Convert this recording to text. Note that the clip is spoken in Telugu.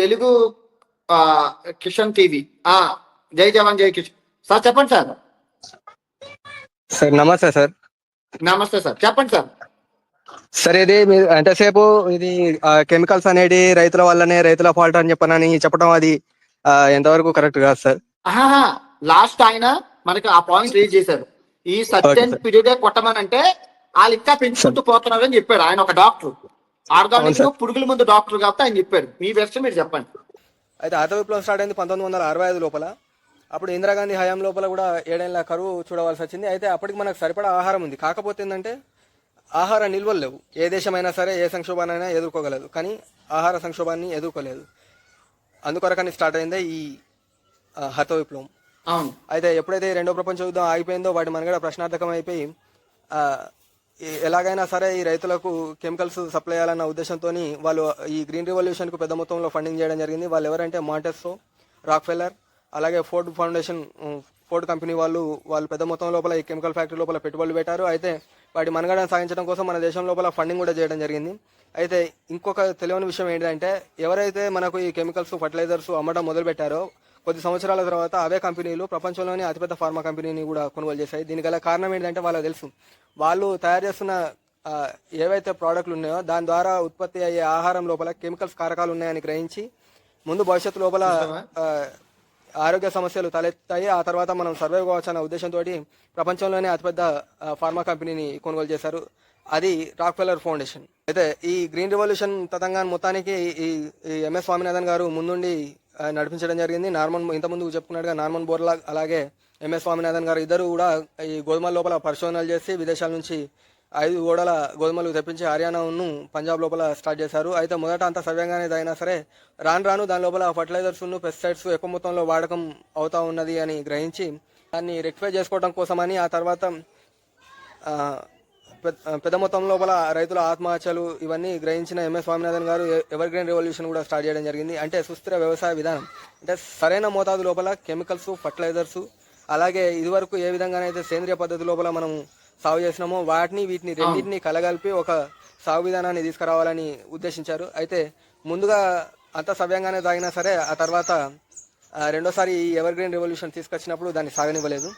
తెలుగు ఆ, కిషన్ టీవీ. ఆ జై జవాన్ జై కిషన్. సార్ చెప్పండి సార్. సార్ నమస్తే సార్. నమస్తే సార్. చెప్పండి సార్. సార్ ఇది మీరు ఎంతసేపు ఇది కెమికల్స్ అనేది రైతుల వల్లనే రైతుల ఫాల్ట్ అని చెప్పనని చెప్పడం అది ఎంతవరకు కరెక్ట్ కాదు సార్? లాస్ట్ ఆయన మనకి ఆ పాయింట్ రీచ్ చేశారు. ఈ సర్టెన్. పీరియడ్ కొట్టమనంటే వాళ్ళు ఇంకా పెంచుకుంటూ పోతున్నారని చెప్పారు ఆయన ఒక డాక్టర్. ఆర్గానిక్ అవును, పురుగుల ముందు డాక్టర్ కాబట్టి ఆయన చెప్పారు. మీ వెర్షన్ మీరు చెప్పండి. అయితే ఆటో విప్లవం స్టార్ట్ అయింది పంతొమ్మిది వందల అరవై ఐదు లోపల. అప్పుడు ఇందిరాగాంధీ హయాం లోపల కూడా ఏడేళ్ళ కరువు చూడవలసి వచ్చింది. అయితే అప్పటికి మనకు సరిపడా ఆహారం ఉంది. కాకపోతే ఏంటంటే ఆహార నిల్వలు లేవు. ఏ దేశమైనా సరే ఏ సంక్షోభాన్నైనా ఎదుర్కోగలదు. కానీ ఆహార సంక్షోభాన్ని ఎదుర్కోలేదు. అందుకొరకని స్టార్ట్ అయిందే ఈ ఆ, హరిత విప్లవం. అవును. అయితే ఎప్పుడైతే రెండో ప్రపంచ యుద్ధం ఆగిపోయిందో వాటి మనగడ ప్రశ్నార్థకం అయిపోయి ఎలాగైనా సరే ఈ రైతులకు కెమికల్స్ సప్లై చేయాలన్న ఉద్దేశంతో వాళ్ళు ఈ గ్రీన్ రివల్యూషన్కు పెద్ద మొత్తంలో ఫండింగ్ చేయడం జరిగింది. వాళ్ళు ఎవరంటే మాంటెస్సో రాక్ఫెల్లర్ అలాగే ఫోర్డ్ ఫౌండేషన్ ఫోర్డ్ కంపెనీ వాళ్ళు వాళ్ళు పెద్ద మొత్తం లోపల ఈ కెమికల్ ఫ్యాక్టరీ లోపల పెట్టుబడులు పెట్టారు. అయితే వాటి మనుగడను సాగించడం కోసం మన దేశం లోపల ఫండింగ్ కూడా చేయడం జరిగింది. అయితే ఇంకొక తెలియని విషయం ఏంటంటే ఎవరైతే మనకు ఈ కెమికల్స్ ఫర్టిలైజర్స్ అమ్మడం మొదలు పెట్టారో కొద్ది సంవత్సరాల తర్వాత అవే కంపెనీలు ప్రపంచంలోని అతిపెద్ద ఫార్మా కంపెనీని కూడా కొనుగోలు చేశాయి. దీనికి గల కారణం ఏంటంటే వాళ్ళకి తెలుసు. వాళ్ళు తయారు చేస్తున్న ఏవైతే ప్రోడక్ట్లు ఉన్నాయో దాని ద్వారా ఉత్పత్తి అయ్యే ఆహారం లోపల కెమికల్స్ కారకాలు ఉన్నాయని గ్రహించి ముందు భవిష్యత్తు లోపల ఆరోగ్య సమస్యలు తలెత్తాయి. ఆ తర్వాత మనం సర్వైవ్ కావచ్చు అన్న ఉద్దేశంతో ప్రపంచంలోనే అతిపెద్ద ఫార్మా కంపెనీని కొనుగోలు చేశారు. అది రాక్ఫెల్లర్ ఫౌండేషన్ అయితే ఈ గ్రీన్ రివల్యూషన్ తతంగాన్ని మొత్తానికి ఈ ఎంఎస్ స్వామినాథన్ గారు ముందుండి నడిపించడం జరిగింది. నార్మన్ ఇంతకుముందు చెప్పుకున్నట్టుగా నార్మన్ బోర్లా అలాగే ఎంఎస్ స్వామినాథన్ గారు ఇద్దరు కూడా ఈ గోధుమల లోపల పరిశోధనలు చేసి విదేశాల నుంచి ఐదు గోడల గోధుమలు తెప్పించి హర్యానాను పంజాబ్ లోపల స్టార్ట్ చేశారు. అయితే మొదట అంత సవ్యంగానే అయినా సరే రాను రాను దాని లోపల ఫర్టిలైజర్స్ పెస్టిసైడ్స్ ఎక్కువ మొత్తంలో వాడకం అవుతా ఉన్నది అని గ్రహించి దాన్ని రెక్టిఫై చేసుకోవడం కోసమని ఆ తర్వాత పెద్ద పెద్ద మొత్తం లోపల రైతుల ఆత్మహత్యలు ఇవన్నీ గ్రహించిన MS Swaminathan garu ever green revolution కూడా స్టార్ట్ చేయడం జరిగింది. అంటే సుస్థిర వ్యవసాయ విధానం. అంటే సరైన మోతాదు లోపల కెమికల్స్ ఫర్టిలైజర్స్ అలాగే ఇదివరకు ఏ విధంగానైతే సేంద్రియ పద్ధతి లోపల మనం సాగు చేసినామో వాటిని వీటిని రెండింటిని కలగలిపి ఒక సాగు విధానాన్ని తీసుకురావాలని ఉద్దేశించారు. అయితే ముందుగా అంత సవ్యంగానే తాగినా సరే ఆ తర్వాత రెండోసారి ఈ ఎవర్ గ్రీన్ రెవల్యూషన్ తీసుకొచ్చినప్పుడు దాన్ని సాగనివ్వలేదు.